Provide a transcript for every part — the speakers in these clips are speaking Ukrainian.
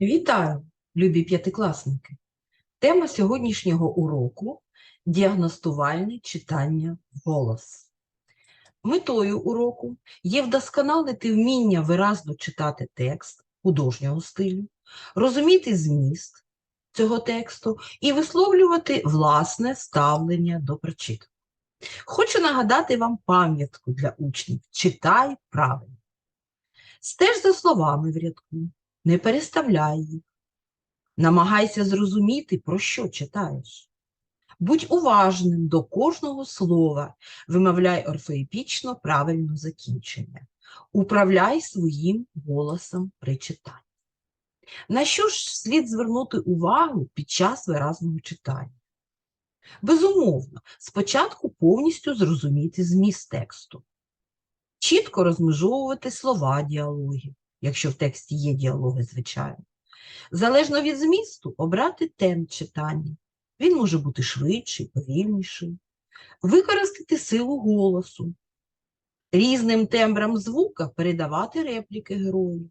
Вітаю, любі п'ятикласники! Тема сьогоднішнього уроку діагностувальне читання вголос. Метою уроку є вдосконалити вміння виразно читати текст художнього стилю, розуміти зміст цього тексту і висловлювати власне ставлення до прочитаного. Хочу нагадати вам пам'ятку для учнів читай правильно. Стеж за словами в рядку, не переставляй їх. Намагайся зрозуміти, про що читаєш. Будь уважним до кожного слова, вимовляй орфоепічно правильно закінчення. Управляй своїм голосом при читанні. На що ж слід звернути увагу під час виразного читання? Безумовно, спочатку повністю зрозуміти зміст тексту, чітко розмежовувати слова діалогів, якщо в тексті є діалоги, звичайно. Залежно від змісту, обрати темп читання. Він може бути швидший, повільніший. Використати силу голосу, різним тембрам звука передавати репліки героїв,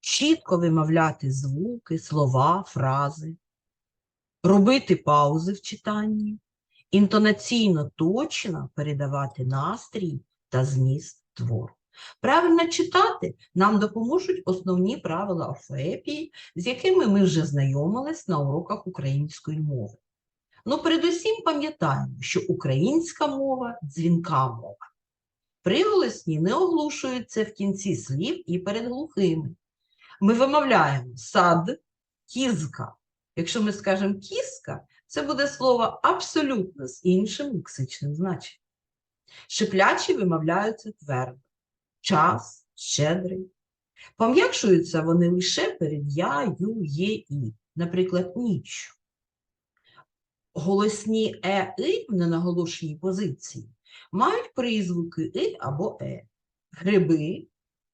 чітко вимовляти звуки, слова, фрази, робити паузи в читанні, інтонаційно точно передавати настрій та зміст твору. Правильно читати нам допоможуть основні правила орфоепії, з якими ми вже знайомились на уроках української мови. Ну, передусім пам'ятаємо, що українська мова дзвінка мова. Приголосні не оглушуються в кінці слів і перед глухими. Ми вимовляємо сад, кізка. Якщо ми скажемо кізка, це буде слово абсолютно з іншим лексичним значенням. Шиплячі вимовляються твердо час, щедрий. Пом'якшуються вони лише перед я, ю, є, і, наприклад, ніч. Голосні е, и в ненаголошеній позиції мають призвуки и або е. Гриби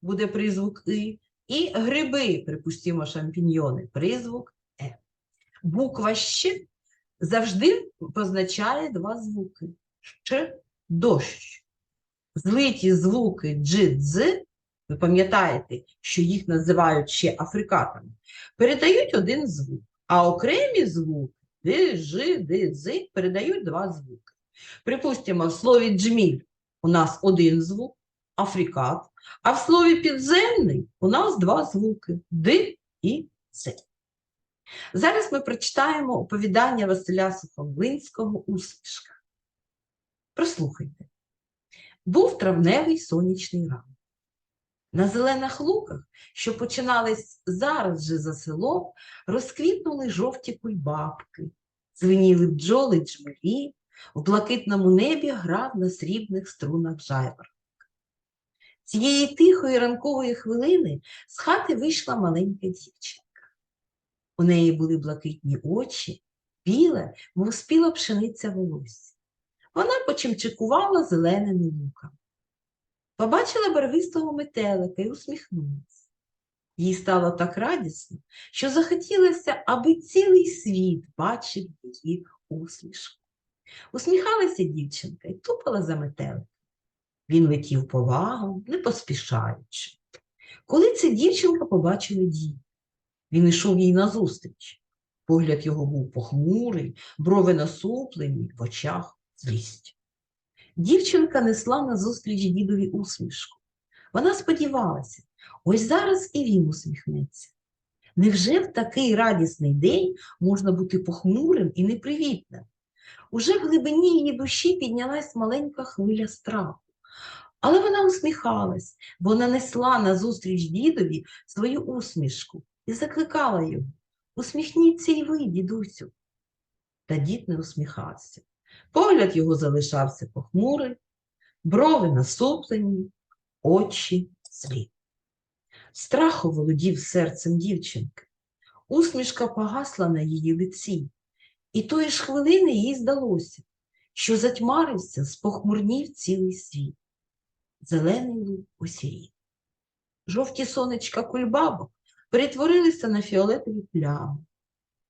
буде призвук и, і гриби, припустимо, шампіньйони, призвук е. Буква щ завжди позначає два звуки щ, дощ злиті звуки дж, дз, ви пам'ятаєте, що їх називають ще африкатами, передають один звук, а окремі звуки ди, ж, ди, дз передають два звуки. Припустимо, в слові джміль у нас один звук, африкат, а в слові підземний у нас два звуки ди і з. Зараз ми прочитаємо оповідання Василя Сухомлинського «Усмішка». Прослухайте. Був травневий сонячний ранок. На зелених луках, що починались зараз же за селом, розквітнули жовті кульбабки, звеніли бджоли джмелі, в блакитному небі грав на срібних струнах жайворонок. Цієї тихої ранкової хвилини з хати вийшла маленька дівчинка. У неї були блакитні очі, біле, мов спіла пшениця волосся. Вона почимчикувала зеленими луками. Побачила барвистого метелика і усміхнулася. Їй стало так радісно, що захотілося, аби цілий світ бачив її усмішку. Усміхалася дівчинка і тупала за метеликом. Він летів повагом, не поспішаючи. Коли ця дівчинка побачила дію, він йшов їй назустріч. Погляд його був похмурий, брови насуплені, в очах злість. Дівчинка несла назустріч дідові усмішку. Вона сподівалася, ось зараз і він усміхнеться. Невже в такий радісний день можна бути похмурим і непривітним? Уже в глибині її душі піднялась маленька хвиля страху. Але вона усміхалась, бо нанесла назустріч дідові свою усмішку і закликала його Усміхніться й ви, дідусю. Та дід не усміхався. Погляд його залишався похмурий, брови насуплені, очі злі. Страх оволодів серцем дівчинки. Усмішка погасла на її лиці, і тої ж хвилини їй здалося, що затьмарився, спохмурнів цілий світ. Зелений луг осірів. Жовті сонечка кульбабок перетворилися на фіолетові плями.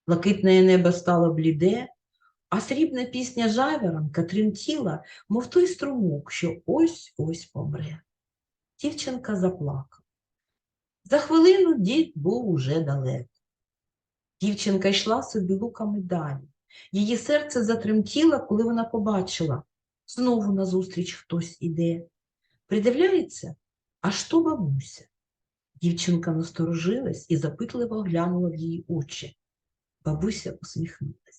Блакитне небо стало бліде, а срібна пісня жайворонка тремтіла, мов той струмок, що ось-ось помре. Дівчинка заплакала. За хвилину дід був уже далеко. Дівчинка йшла собі луками далі. Її серце затремтіло, коли вона побачила. Знову назустріч хтось іде. Придивляється, аж то бабуся. Дівчинка насторожилась і запитливо глянула в її очі. Бабуся усміхнулась.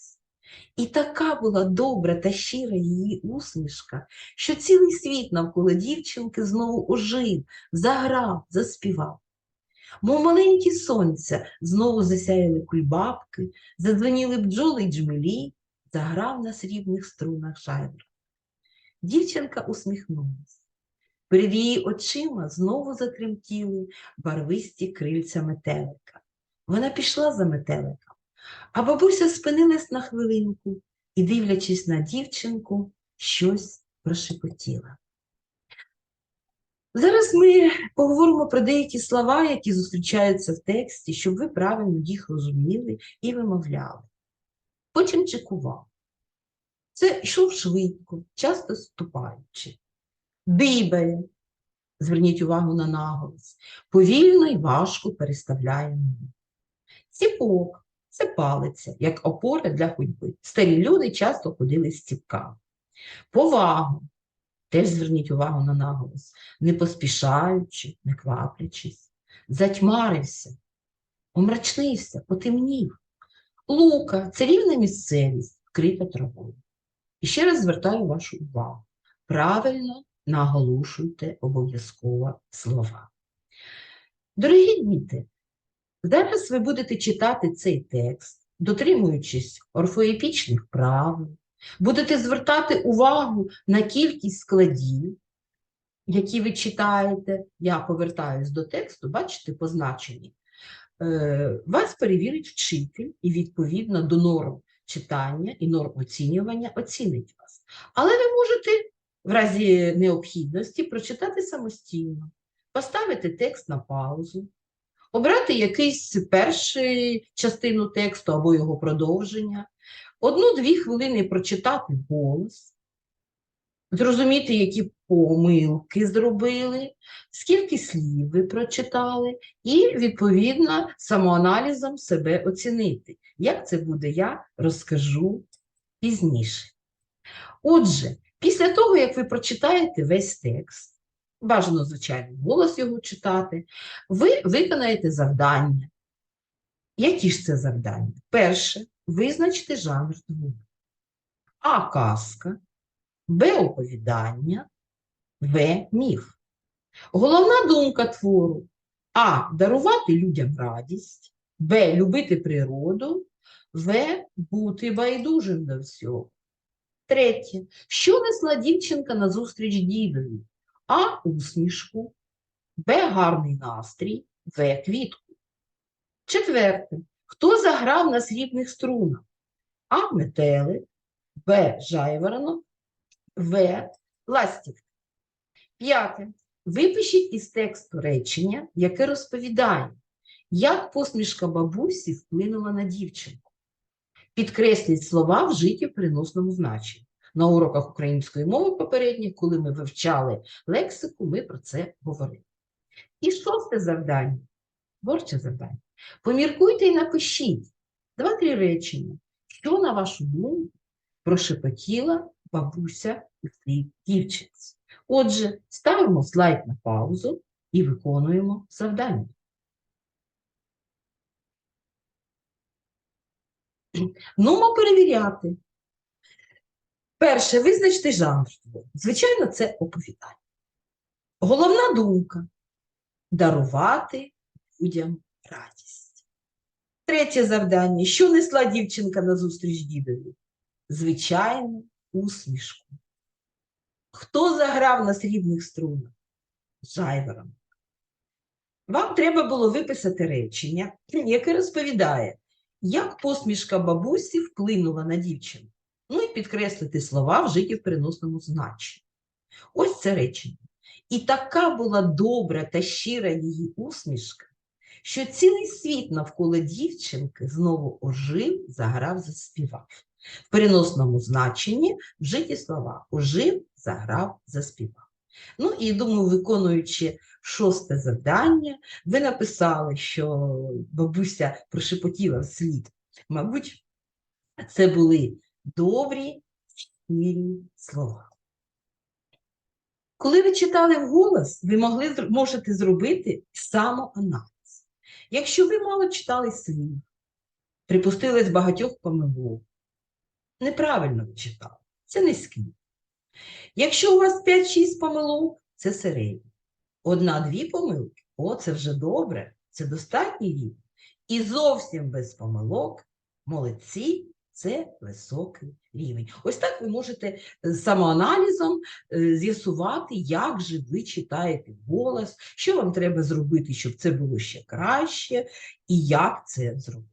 І така була добра та щира її усмішка, що цілий світ навколо дівчинки знову ожив, заграв, заспівав. Мов маленькі сонця знову засяяли кульбабки, задзвеніли бджоли й джмелі, заграв на срібних струнах жайвр. Дівчинка усміхнулась. Перед її очима знову затремтіли барвисті крильця метелика. Вона пішла за метеликом, а бабуся спинилась на хвилинку і, дивлячись на дівчинку, щось прошепотіла. Зараз ми поговоримо про деякі слова, які зустрічаються в тексті, щоб ви правильно їх розуміли і вимовляли. Потім чекував. Це йшов швидко, часто ступаючи. Бібель, зверніть увагу на наголос, повільно і важко переставляє ноги. Ціпок це палиця, як опора для ходьби. Старі люди часто ходили з ціпками. Повагу, теж зверніть увагу на наголос, не поспішаючи, не кваплячись, затьмарився, омрачнився, потемнів. Лука це рівна місцевість, вкрита травою. І ще раз звертаю вашу увагу. Правильно наголошуйте обов'язково слова. Дорогі діти, зараз ви будете читати цей текст, дотримуючись орфоепічних правил, будете звертати увагу на кількість складів, які ви читаєте. Я повертаюсь до тексту, бачите, позначені. Е, Вас перевірить вчитель і відповідно до норм читання і норм оцінювання оцінить вас. Але ви можете в разі необхідності прочитати самостійно, поставити текст на паузу, обрати якийсь першу частину тексту або його продовження, одну-дві хвилини прочитати голос, зрозуміти, які помилки зробили, скільки слів ви прочитали, і, відповідно, самоаналізом себе оцінити. Як це буде, я розкажу пізніше. Отже, після того, як ви прочитаєте весь текст, бажано, звичайно, голос його читати, ви виконаєте завдання. Які ж це завдання? Перше, визначте жанр твору. А казка, Б оповідання, В міф. Головна думка твору А. Дарувати людям радість, Б. Любити природу, В. Бути байдужим до всього. Третє. Що несла дівчинка назустріч дідові? А. Усмішку, Б. Гарний настрій, В. Квітку. Четверте. Хто заграв на срібних струнах? А. Метелик, Б. Жайворонок, В. Ластівка. П'яте. Випишіть із тексту речення, яке розповідає, як посмішка бабусі вплинула на дівчинку. Підкресліть слова вжиті в приносному значенні. На уроках української мови попередніх, коли ми вивчали лексику, ми про це говорили. І шосте завдання, творче завдання. Поміркуйте і напишіть два-три речення, що, на вашу думку, прошепотіла бабуся цій дівчинці. Отже, ставимо слайд на паузу і виконуємо завдання. Нумо перевіряти. Перше, визначте жанр. Звичайно, це оповідання. Головна думка дарувати людям радість. Третє завдання. Що несла дівчинка на зустріч дідові? Звичайно, усмішку. Хто заграв на срібних струнах? Жайвором. Вам треба було виписати речення, яке розповідає, як посмішка бабусі вплинула на дівчину. Ну і підкреслити слова, вжиті в переносному значенні. Ось це речення. І така була добра та щира її усмішка, що цілий світ навколо дівчинки знову ожив, заграв, заспівав. В переносному значенні вжиті слова ожив, заграв, заспівав. Ну і думаю, виконуючи шосте завдання. Ви написали, що бабуся прошепотіла вслід. Мабуть, це були добрі, щирі слова. Коли ви читали вголос, ви могли, можете зробити самоаналіз. Якщо ви мало читали слів, припустились багатьох помилок, неправильно ви читали, це низький. Якщо у вас 5-6 помилок, це середній. Одна-дві помилки, о, це вже добре, це достатній рівень. І зовсім без помилок, молодці, це високий рівень. Ось так ви можете з самоаналізом е, з'ясувати, як же ви читаєте голос, що вам треба зробити, щоб це було ще краще, і як це зробити.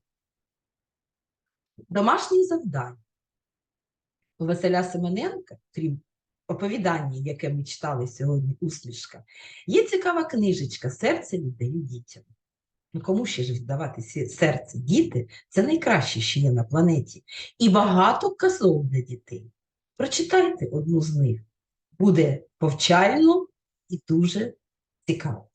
Домашнє завдання. У Василя Семененка, крім оповідання, яке ми читали сьогодні, усмішка, є цікава книжечка Серце віддаю дітям. Ну, кому ще ж віддавати сі- серце? Діти це найкраще, що є на планеті. І багато казок для дітей. Прочитайте одну з них. Буде повчально і дуже цікаво.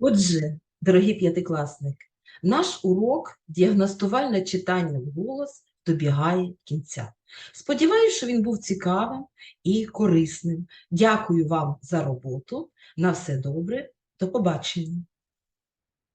Отже, дорогі п'ятикласники, наш урок діагностувальне читання вголос добігає кінця. Сподіваюся, що він був цікавим і корисним. Дякую вам за роботу. На все добре. До побачення.